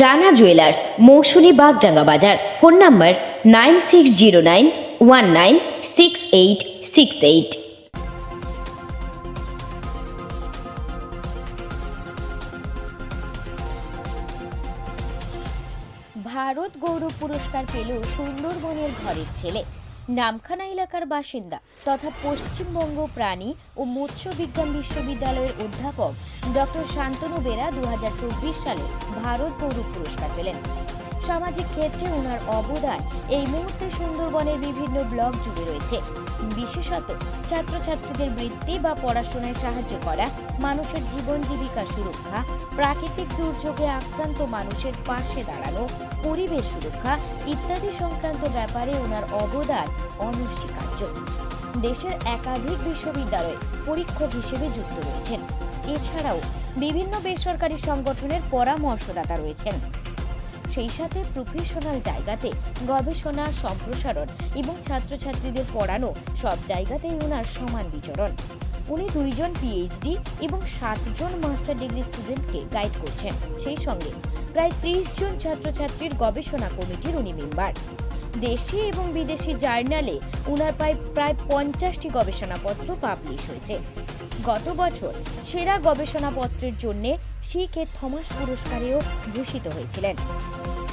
Rana jewellers Mousumi Bagdanga বাজার। Phone number nine six zero nine one nine six eight six eight. Bharat Gaurav পুরস্কার পেল সুন্দরবনের ঘরের ছেলে। নামখানা এলাকার বাসিন্দা তথা পশ্চিমবঙ্গ প্রাণী ও মৎস্য বিজ্ঞান বিশ্ববিদ্যালয়ের অধ্যাপক ডক্টর শান্তনু বেরা দু হাজার চব্বিশ সালে ভারত গৌরব পুরস্কার পেলেন। সামাজিক ক্ষেত্রে ওনার অবদান। এই মুহূর্তে সুন্দরবনের বিভিন্ন ব্লক জুড়ে রয়েছে। বিশেষত ছাত্রছাত্রীদের বৃত্তি বা পড়াশোনায় সাহায্য করা, মানুষের জীবন জীবিকা সুরক্ষা, প্রাকৃতিক দুর্যোগে আক্রান্ত মানুষের পাশে দাঁড়ানো, পরিবেশ সুরক্ষা ইত্যাদি সংক্রান্ত ব্যাপারে ওনার অবদান অনস্বীকার্য। দেশের একাধিক বিশ্ববিদ্যালয়ে পরীক্ষক হিসেবে যুক্ত রয়েছেন। এছাড়াও বিভিন্ন বেসরকারি সংগঠনের পরামর্শদাতা রয়েছেন। সেই সাথে প্রফেশনাল জায়গাতে গবেষণা, সম্প্রসারণ এবং ছাত্রছাত্রীদের পড়ানো সব জায়গাতেই ওনার সমান বিচরণ। উনি দুইজন পিএইচডি এবং সাতজন মাস্টার ডিগ্রি স্টুডেন্টকে গাইড করছেন। সেই সঙ্গে প্রায় ত্রিশ জন ছাত্রছাত্রীর গবেষণা কমিটির উনি মেম্বার দেশি এবং বিদেশি জার্নালে উনার প্রায় প্রায় পঞ্চাশটি গবেষণাপত্র পাবলিশ হয়েছে। গত বছর সেরা গবেষণাপত্রের জন্য শিখে থমাস পুরস্কারেও ভূষিত হয়েছিলেন।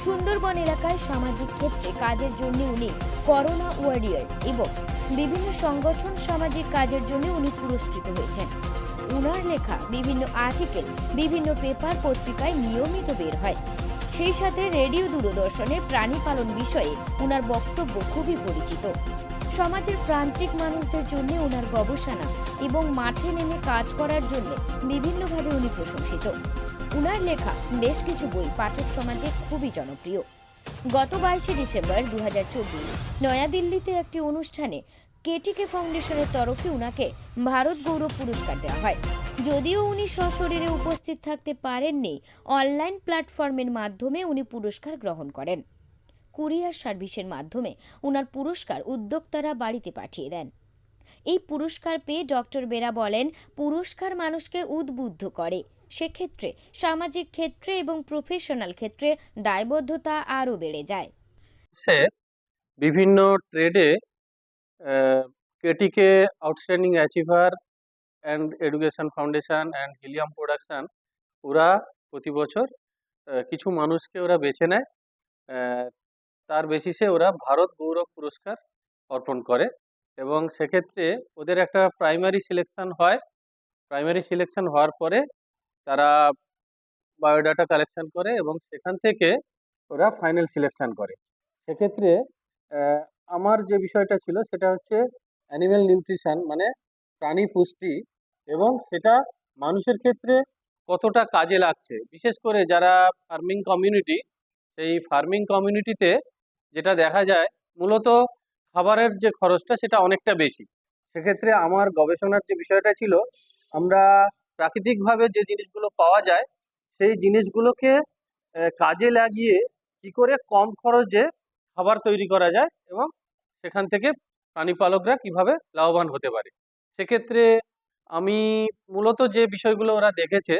সুন্দরবন এলাকায় সামাজিক ক্ষেত্রে কাজের জন্য উনি করোনা ওয়ারিয়ার এবং বিভিন্ন সংগঠন সামাজিক কাজের জন্য উনি পুরস্কৃত হয়েছেন। উনার লেখা বিভিন্ন আর্টিকেল, বিভিন্ন পেপার পত্রিকায় নিয়মিত বের হয়। সেই সাথে রেডিও দূরদর্শনে প্রাণী পালন বিষয়ে ওনার বক্তব্য খুবই পরিচিত। সমাজের প্রান্তিক মানুষদের জন্য ওনার গবেষণা এবং মাঠে নেমে কাজ করার জন্য বিভিন্নভাবে উনি প্রশংসিত। উনার লেখা বেশ কিছু বই পাঠক সমাজে খুবই জনপ্রিয়। গত বাইশে ডিসেম্বর দু হাজার চব্বিশ নয়াদিল্লিতে একটি অনুষ্ঠানে কেটিকে ফাউন্ডেশনের তরফে উনাকে ভারত গৌরব পুরস্কার দেওয়া হয়। যদিও উনি সশরীরে উপস্থিত থাকতে পারেননি, অনলাইন প্ল্যাটফর্মের মাধ্যমে উনি পুরস্কার গ্রহণ করেন। কুরিয়ার সার্ভিসের মাধ্যমে উনার পুরস্কার উদ্যোক্তারা বাড়িতে পাঠিয়ে দেন। এই পুরস্কার পেয়ে ডক্টর বেরা বলেন, পুরস্কার মানুষকে উদ্বুদ্ধ করে। সেক্ষেত্রে সামাজিক ক্ষেত্রে এবং প্রফেশনাল ক্ষেত্রে দায়বদ্ধতা আরও বেড়ে যায়। বিভিন্ন ট্রেডে KTK outstanding achiever and education foundation and helium production ওরা প্রতি বছর কিছু মানুষকে ওরা বেছে নেয়। তার বেসিসে ওরা ভারত গৌরব পুরস্কার অর্পণ করে এবং সেক্ষেত্রে ওদের একটা প্রাইমারি সিলেকশন হয়। প্রাইমারি সিলেকশন হওয়ার পরে তারা বায়োডাটা কালেকশন করে এবং সেখান থেকে ওরা ফাইনাল সিলেকশন করে। সেক্ষেত্রে আমার যে বিষয়টা ছিল সেটা হচ্ছে অ্যানিম্যাল নিউট্রিশন মানে প্রাণী পুষ্টি এবং সেটা মানুষের ক্ষেত্রে কতটা কাজে লাগছে। বিশেষ করে যারা ফার্মিং কমিউনিটি সেই ফার্মিং কমিউনিটিতে যেটা দেখা যায়, মূলত খাবারের যে খরচটা সেটা অনেকটা বেশি। সেক্ষেত্রে আমার গবেষণার যে বিষয়টা ছিল, আমরা প্রাকৃতিকভাবে যে জিনিসগুলো পাওয়া যায়, সেই জিনিসগুলোকে কাজে লাগিয়ে কি করে কম খরচে খাবার তৈরি করা যায় এবং সেখান থেকে প্রাণী পালকরা কীভাবে লাভবান হতে পারে। সেক্ষেত্রে আমি মূলত যে বিষয়গুলো ওরা দেখেছে,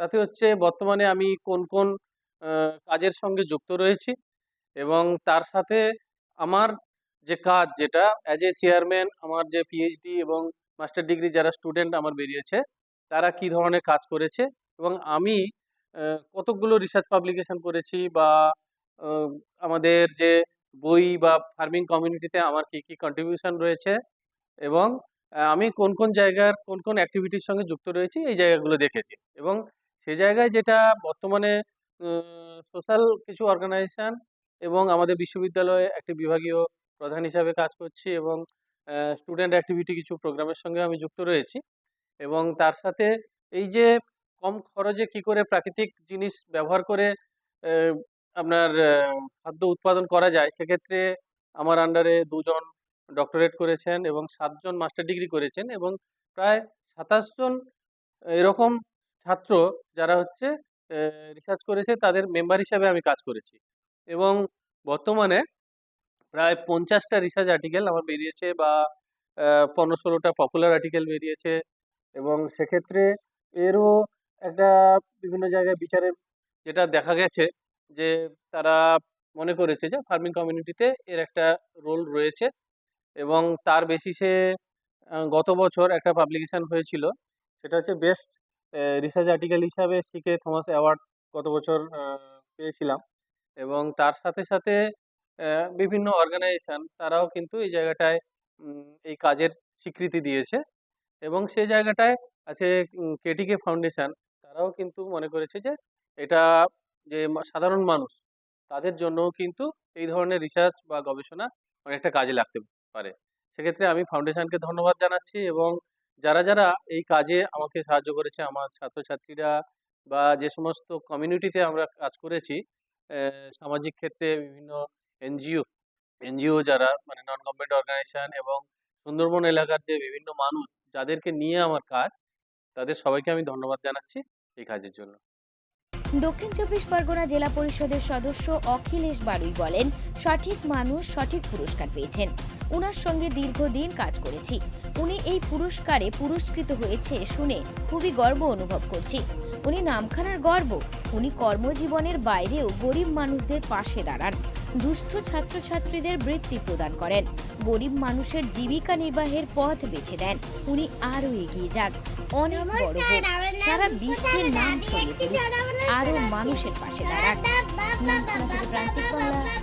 তাতে হচ্ছে বর্তমানে আমি কোন কোন কাজের সঙ্গে যুক্ত রয়েছি। এবং তার সাথে আমার যে কাজ, যেটা অ্যাজ এ চেয়ারম্যান আমার যে পিএইচডি এবং মাস্টার ডিগ্রি যারা স্টুডেন্ট আমার বেরিয়েছে, তারা কি ধরনের কাজ করেছে এবং আমি কতকগুলো রিসার্চ পাবলিকেশন করেছি বা আমাদের যে বই বা ফার্মিং কমিউনিটিতে আমার কি কি কন্ট্রিবিউশন রয়েছে এবং আমি কোন কোন জায়গার কোন কোন অ্যাক্টিভিটির সঙ্গে যুক্ত রয়েছি এই জায়গাগুলো দেখেছি এবং সে জায়গায় যেটা বর্তমানে সোশ্যাল কিছু অর্গানাইজেশন এবং আমাদের বিশ্ববিদ্যালয়ে একটি বিভাগীয় প্রধান হিসাবে কাজ করছি এবং স্টুডেন্ট অ্যাক্টিভিটি কিছু প্রোগ্রামের সঙ্গে আমি যুক্ত রয়েছি। এবং তার সাথে এই যে কম খরচে কি করে প্রাকৃতিক জিনিস ব্যবহার করে আপনার খাদ্য উৎপাদন করা যায়, সেক্ষেত্রে আমার আন্ডারে দুজন ডক্টরেট করেছেন এবং সাতজন মাস্টার ডিগ্রি করেছেন এবং প্রায় সাতাশ জন এরকম ছাত্র যারা হচ্ছে রিসার্চ করেছে, তাদের মেম্বার হিসাবে আমি কাজ করেছি। এবং বর্তমানে প্রায় পঞ্চাশটা রিসার্চ আর্টিকেল আমার বেরিয়েছে বা পনেরো ষোলোটা পপুলার আর্টিকেল বেরিয়েছে এবং সেক্ষেত্রে এরও একটা বিভিন্ন জায়গায় বিচারের যেটা দেখা গেছে যে, তারা মনে করেছে যে ফার্মিং কমিউনিটিতে এর একটা রোল রয়েছে এবং তার বেসিসে গত বছর একটা পাবলিকেশন হয়েছিল। সেটা হচ্ছে বেস্ট রিসার্চ আর্টিকেল হিসাবে সিকে থমাস অ্যাওয়ার্ড গত বছর পেয়েছিলাম। এবং তার সাথে সাথে বিভিন্ন অর্গানাইজেশন তারাও কিন্তু এই জায়গাটায় এই কাজের স্বীকৃতি দিয়েছে। এবং সেই জায়গাটায় আছে কেটিকে ফাউন্ডেশন তারাও কিন্তু মনে করেছে যে, এটা যে সাধারণ মানুষ, তাদের জন্যও কিন্তু এই ধরনের রিসার্চ বা গবেষণা অনেকটা কাজে লাগতে পারে। সেক্ষেত্রে আমি ফাউন্ডেশনকে ধন্যবাদ জানাচ্ছি এবং যারা যারা এই কাজে আমাকে সাহায্য করেছে, আমার ছাত্রছাত্রীরা বা যে সমস্ত কমিউনিটিতে আমরা কাজ করেছি সামাজিক ক্ষেত্রে বিভিন্ন এনজিও এনজিও যারা মানে নন গভর্নমেন্ট অর্গানাইজেশন এবং সুন্দরবন এলাকার যে বিভিন্ন মানুষ, যাদেরকে নিয়ে আমার কাজ, তাদের সবাইকে আমি ধন্যবাদ জানাচ্ছি এই কাজের জন্য। দক্ষিণ চব্বিশ পরগনা জেলা পরিষদের সদস্য অখিলেশ বারুই বলেন, সঠিক মানুষ সঠিক পুরস্কার পেয়েছেন। উনার সঙ্গে দীর্ঘদিন কাজ করেছি। উনি এই পুরস্কারে পুরস্কৃত হয়েছে শুনে খুবই গর্ব অনুভব করছি। উনি নামখানার গর্ব। উনি কর্মজীবনের বাইরেও গরিব মানুষদের পাশে দাঁড়ান। দুস্থ ছাত্রছাত্রীদের বৃত্তি প্রদান করেন গরিব মানুষের জীবিকা নির্বাহের পথ বেছে দেন উনি আরও এগিয়ে যাক অনেক বড় সারা বিশ্বের নাম ছড়িয়ে পড়ুক আরও মানুষের পাশে প্রান্তিক বাংলা